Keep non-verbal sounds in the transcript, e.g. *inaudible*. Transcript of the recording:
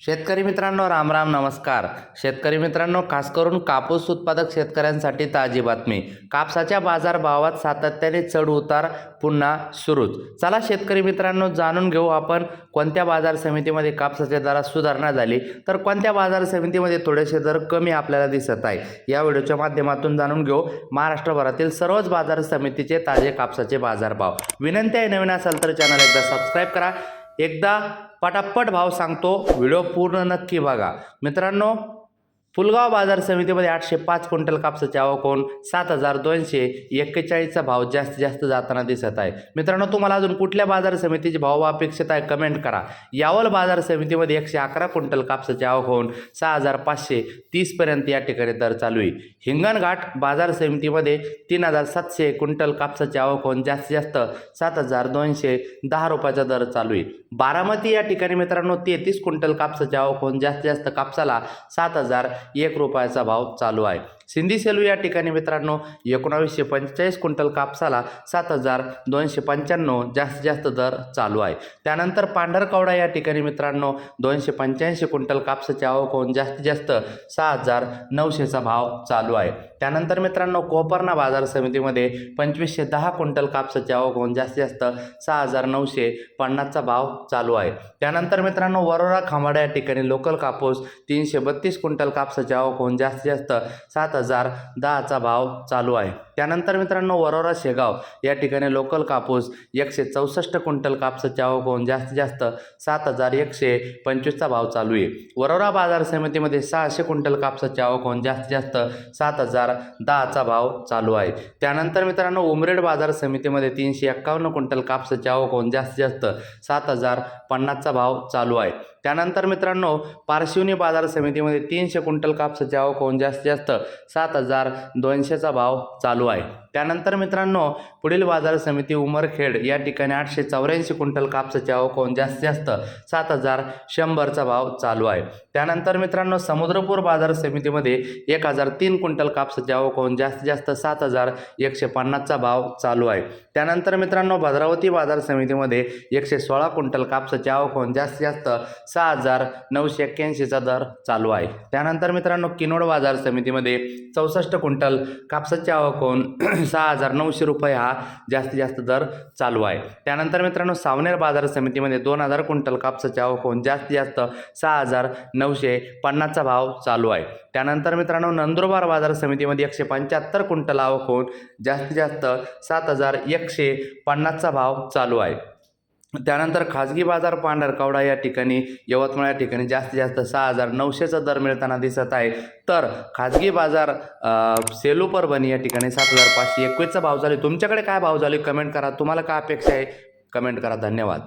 शेतकरी मित्रांनो राम राम नमस्कार. शेतकरी मित्रांनो खास करून कापूस उत्पादक शेतकऱ्यांसाठी ताजी बातमी. कापसाच्या बाजारभावात सातत्याने चढ उतार पुन्हा सुरूच. चला शेतकरी मित्रांनो जाणून घेऊ आपण कोणत्या बाजार समितीमध्ये कापसाच्या दरात सुधारणा झाली तर कोणत्या बाजार समितीमध्ये थोडेसे दर कमी आपल्याला दिसत आहे या व्हिडिओच्या माध्यमातून जाणून घेऊ. महाराष्ट्रभरातील सर्वच बाजार समितीचे ताजे कापसाचे बाजारभाव. विनंती आहे नवीन असाल तर चॅनल एकदा सबस्क्राईब करा. एकदा पटापट भाव सांगतो. व्हिडिओ पूर्ण नक्की बघा. मित्रांनो पुलगाव बाजार समितीमध्ये आठशे पाच क्विंटल कापसाची आवक होऊन सात हजार दोनशे एक्केचाळीसचा भाव जास्तीत जास्त जाताना दिसत आहे. मित्रांनो तुम्हाला अजून कुठल्या बाजार समितीचे भाव अपेक्षित आहे कमेंट करा. यावल बाजार समितीमध्ये एकशे अकरा क्विंटल कापसाची आवक होऊन सहा हजार पाचशे तीसपर्यंत या ठिकाणी दर चालू आहे. हिंगणघाट बाजार समितीमध्ये तीन हजार सातशे क्विंटल कापसाची आवक होऊन जास्तीत जास्त सात हजार दोनशे दहा रुपयाचा दर चालू आहे. बारामती या ठिकाणी मित्रांनो तेहतीस क्विंटल कापसाची आवक होऊन जास्तीत जास्त कापसाला सात हजार एक रुपयाचा भाव चालू आहे. सिंधी सेलू या ठिकाणी मित्रांनो एकोणावीसशे पंचेचाळीस क्विंटल कापसाला सात हजार दोनशे पंच्याण्णव जास्तीत जास्त दर चालू आहे. त्यानंतर पांढरकवडा या ठिकाणी मित्रांनो दोनशे पंच्याऐंशी क्विंटल कापसाची आवक होऊन जास्तीत जास्त सहा हजार नऊशेचा भाव चालू आहे. त्यानंतर मित्रांनो कोपरना बाजार समितीमध्ये पंचवीसशे दहा क्विंटल कापसाची आवक होऊन जास्तीत जास्त सहा हजार नऊशे पन्नासचा भाव चालू आहे. त्यानंतर मित्रांनो वरोरा खांबाडा या ठिकाणी लोकल कापूस तीनशे बत्तीस क्विंटल कापसाची आवक होऊन जास्तीत जास्त सात हजार दहाचा भाव चालू आहे. त्यानंतर मित्रांनो वरोरा शेगाव या ठिकाणी लोकल कापूस एकशे चौसष्ट क्विंटल कापसाची आवक होऊन जास्तीत जास्त सात हजार एकशे पंचवीसचा भाव चालू आहे. वरोरा बाजार समितीमध्ये सहाशे क्विंटल कापसाची आवक होऊन जास्तीत जास्त सात हजार दहाचा भाव चालू आहे. त्यानंतर मित्रांनो उमरेड बाजार समितीमध्ये तीनशे एक्कावन्न क्विंटल कापसाची आवक होऊन जास्तीत जास्त सात हजार पन्नासचा भाव चालू आहे. त्यानंतर मित्रांनो पारशिवनी बाजार समितीमध्ये तीनशे क्विंटल कापसाची आवक होऊन जास्तीत जास्त सात हजार दोनशेचा भाव चालू आहे. त्यानंतर मित्रांनो पुढील बाजार समिती उमरखेड या ठिकाणी आठशे चौऱ्याऐंशी क्विंटल कापसाची आवक होऊन जास्तीत जास्त सात हजार शंभरचा भाव चालू आहे. त्यानंतर मित्रांनो समुद्रपूर बाजार समितीमध्ये एक हजार तीन क्विंटल कापसाची आवक होऊन जास्तीत जास्त सात हजार एकशे पन्नासचा भाव चालू आहे. त्यानंतर मित्रांनो भद्रावती बाजार समितीमध्ये एकशे सोळा क्विंटल कापसाची आवक होऊन जास्तीत जास्त सहा हजार नऊशे एक्क्याऐंशीचा दर चालू आहे. त्यानंतर मित्रांनो किनोड बाजार समितीमध्ये चौसष्ट क्विंटल कापसाची आवक होऊन *clears throat* सहा हजार नऊशे रुपये हा जास्तीत जास्त दर चालू आहे. त्यानंतर मित्रांनो सावनेर बाजार समितीमध्ये दोन हजार क्विंटल कापसाची आवक होऊन जास्तीत जास्त सहा हजार नऊशे पन्नासचा भाव चालू आहे. त्यानंतर मित्रांनो नंदुरबार बाजार समितीमध्ये एकशे पंच्याहत्तर क्विंटल आवक होऊन जास्तीत जास्त सात हजार एकशे पन्नासचा भाव चालू आहे. त्यानंतर खाजगी बाजार पांढरकवडा या ठिकाणी यवतमाळ या ठिकाणी जास्तीत जास्त सहा हजार नऊशेचा दर मिळताना दिसत आहे. तर खाजगी बाजार सेलू परभणी या ठिकाणी सात हजार पाचशे एकवीसचा भाव चालू आहे. तुमच्याकडे काय भाव चालू आहे? कमेंट करा. तुम्हाला काय अपेक्षा आहे? कमेंट करा. धन्यवाद.